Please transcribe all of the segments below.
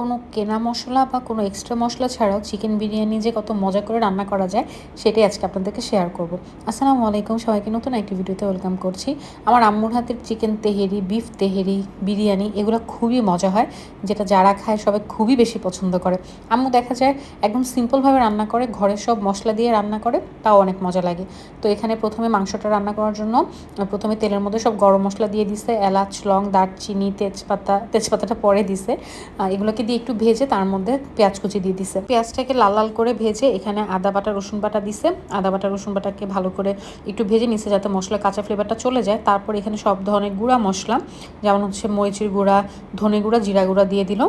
কোনো কেনা মশলা বা কোনো এক্সট্রা মশলা ছাড়াও চিকেন বিরিয়ানি যে কত মজা করে রান্না করা যায়, সেটাই আজকে আপনাদেরকে শেয়ার করব। আসসালামু আলাইকুম সবাইকে, নতুন একটি ভিডিওতে ওয়েলকাম করছি। আমার আম্মুর হাতের চিকেন তেহেরি বিফ তেহেরি, বিরিয়ানি, এগুলো খুবই মজা হয়, যেটা যারা খায় সবাই খুবই বেশি পছন্দ করে। আম্মু দেখা যায় একদম সিম্পলভাবে রান্না করে ঘরের সব মশলা দিয়ে রান্না করে, তাও অনেক মজা লাগে। তো এখানে প্রথমে মাংসটা রান্না করার জন্য, প্রথমে তেলের মধ্যে সব গরম মশলা দিয়ে দিছে, এলাচ, লং, দারচিনি, তেজপাতা, তেজপাতাটা পরে দিছে। এগুলোকে দিয়ে একটু ভেজে তার মধ্যে পেঁয়াজ কুচি দিয়ে দিছে। পেঁয়াজটাকে লাল লাল করে ভেজে এখানে আদা বাটা, রসুন বাটা দিছে। আদা বাটা, রসুন বাটাকে ভালো করে একটু ভেজে নিছে যাতে মশলা, কাঁচা ফ্লেভারটা চলে যায়। তারপর এখানে সব ধরনের গুঁড়া মশলা, যেমন হচ্ছে মরিচের গুঁড়া, ধনে গুঁড়া, জিরা গুঁড়া দিয়ে দিল।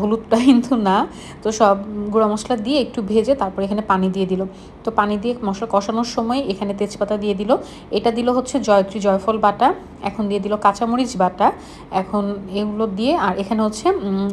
হলুদটা কিন্তু না। তো সব গুঁড়া মশলা দিয়ে একটু ভেজে তারপর এখানে পানি দিয়ে দিল। তো পানি দিয়ে মশলা কষানোর সময় এখানে তেজপাতা দিয়ে দিল। এটা দিল হচ্ছে জয়ত্রী জয়ফল বাটা। এখন দিয়ে দিল কাঁচামরিচ বাটা। এখন এগুলো দিয়ে আর এখানে হচ্ছে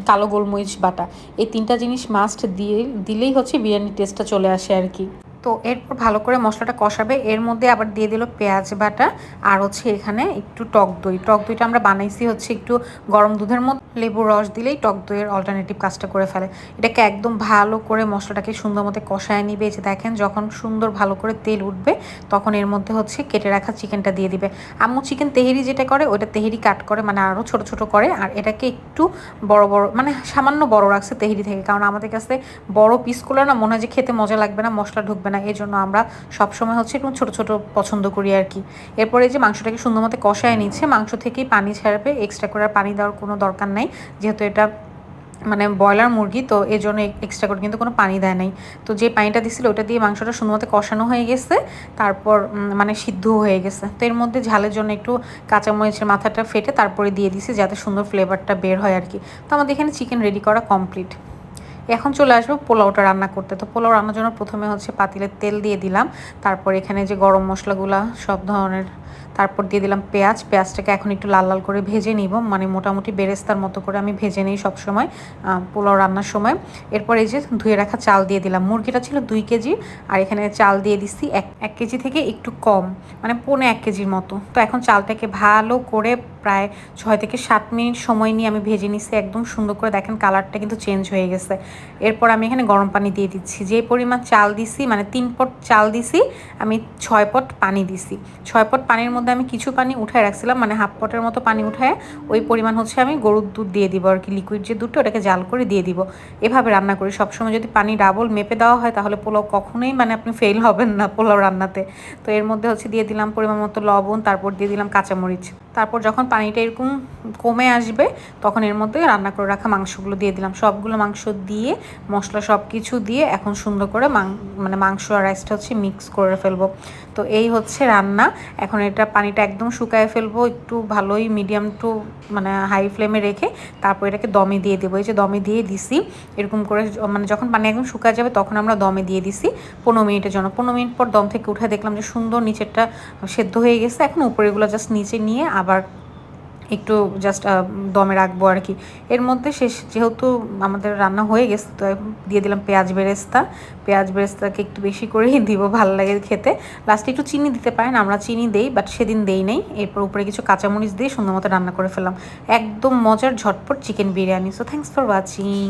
কালো গোলমরিচ বাটা। এই তিনটা জিনিস মাস্ট দিয়ে দিলেই হচ্ছে বিরিয়ানির টেস্টটা চলে আসে আর কি। তো এরপর ভালো করে মশলাটা কষাবে। এর মধ্যে আবার দিয়ে দিল পেঁয়াজ বাটা আর হচ্ছে এখানে একটু টক দই। টক দইটা আমরা বানাইছি হচ্ছে একটু গরম দুধের মধ্যে। লেবুর রস দিলেই টক দইয়ের অল্টারনেটিভ কাজটা করে ফেলে। এটাকে একদম ভালো করে মশলাটাকে সুন্দর মতো কষায় নিবে। যে দেখেন, যখন সুন্দর ভালো করে তেল উঠবে, তখন এর মধ্যে হচ্ছে কেটে রাখা চিকেনটা দিয়ে দিবে। আম্মু চিকেন তেহেরি যেটা করে, ওইটা তেহেরি কাট করে মানে আরও ছোট ছোট করে, আর এটাকে একটু বড় বড় মানে সামান্য বড় রাখছে তেহেরি থেকে। কারণ আমাদের কাছে বড় পিসগুলো না, মনে হয় যে খেতে মজা লাগবে না, মশলা ঢুকবে না এই জন্য আমরা সবসময় হচ্ছে একটু ছোটো ছোটো পছন্দ করি আর কি। এরপরে যে মাংসটাকে সুন্দর মতো কষায় নিচ্ছে, মাংস থেকেই পানি ছাড়বে এক্সট্রা করে আর পানি দেওয়ার কোনো দরকার নাই, যেহেতু এটা মানে ব্রয়লার মুরগি, তো এই জন্য এক্সট্রা করে কিন্তু কোনো পানি দেয় নাই। তো যে পানিটা দিছিল ওটা দিয়ে মাংসটা সুন্দরমতো কষানো হয়ে গেছে, তারপর মানে সিদ্ধ হয়ে গেছে। তো এর মধ্যে ঝালের জন্য একটু কাঁচামরিচের মাথাটা ফেটে তারপরে দিয়ে দিছি, যাতে সুন্দর ফ্লেভারটা বের হয় আর কি। তো আমাদের এখানে চিকেন রেডি করা কমপ্লিট এখন চলে আসব পোলাওটা রান্না করতে। তো পোলাও রান্নার জন্য প্রথমে হচ্ছে পাতিলের তেল দিয়ে দিলাম। তারপর এখানে যে গরম মশলাগুলা সব ধরনের তারপর দিয়ে দিলাম পেঁয়াজ। পেঁয়াজটাকে এখন একটু লাল লাল করে ভেজে নিব। মানে মোটামুটি বেরেস্তার মতো করে আমি ভেজে নিই সবসময় পোলাও রান্নার সময়। এরপর এই যে ধুয়ে রাখা চাল দিয়ে দিলাম। মুরগিটা ছিল দুই কেজি আর এখানে চাল দিয়ে দিচ্ছি এক এক কেজি থেকে একটু কম। মানে পৌনে এক কেজির মতো। তো এখন চালটাকে ভালো করে প্রায় ছয় থেকে সাত মিনিট সময় নিয়ে আমি ভেজে নিচ্ছি একদম সুন্দর করে। দেখেন কালারটা কিন্তু চেঞ্জ হয়ে গেছে। এরপর আমি এখানে গরম পানি দিয়ে দিচ্ছি। যে পরিমাণ চাল দিছি মানে তিন পট চাল দিছি, আমি ছয় পট পানি দিছি। ছয় পট পানির মধ্যে আমি কিছু পানি উঠায় রাখছিলাম মানে হাফ পটের মতো পানি উঠায়, ওই পরিমাণ হচ্ছে আমি গরুর দুধ দিয়ে দিব আর কি লিকুইড যে দুধটা ওটাকে জাল করে দিয়ে দিব। এভাবে রান্না করি, সবসময় যদি পানি ডাবল মেপে দেওয়া হয় তাহলে পোলাও কখনোই মানে আপনি ফেল হবেন না পোলাও রান্নাতে। তো এর মধ্যে হচ্ছে দিয়ে দিলাম পরিমাণ মতো লবণ, তারপর দিয়ে দিলাম কাঁচামরিচ। তারপর যখন পানিটা এরকম কমে আসবে, তখন এর মধ্যে রান্না করে রাখা মাংসগুলো দিয়ে দিলাম। সবগুলো মাংস দিয়ে, মশলা সব কিছু দিয়ে এখন সুন্দর করে মানে মাংস আর রাইসটা হচ্ছে মিক্স করে ফেলব। তো এই হচ্ছে রান্না। এখন এটা পানিটা একদম শুকায় ফেলব, একটু ভালোই মিডিয়াম টু মানে হাই ফ্লেমে রেখে তারপর এটাকে দমে দিয়ে দেবো। এই যে দমে দিয়ে দিছি, এরকম করে মানে যখন পানি একদম শুকায় যাবে তখন আমরা দমে দিয়ে দিছি পনেরো মিনিটের জন্য। পনেরো মিনিট পর দম থেকে উঠে দেখলাম যে সুন্দর নিচেরটা সেদ্ধ হয়ে গেছে। এখন উপরেগুলো জাস্ট নিচে নিয়ে আবার একটু জাস্ট দমে রাখব আর কি। এর মধ্যে শেষ, যেহেতু আমাদের রান্না হয়ে গেছে, তো দিয়ে দিলাম পেঁয়াজ বেরেস্তা। পেঁয়াজ বেরেস্তাকে একটু বেশি করেই দিব, ভালো লাগে খেতে। লাস্টে একটু চিনি দিতে পারেন, আমরা চিনি দেই বাট সেদিন দেই নেই। এরপর উপরে কিছু কাঁচামরিচ দিয়ে সুন্দর মতো রান্না করে ফেললাম। একদম মজার ঝটপট chicken biryani. So thanks for watching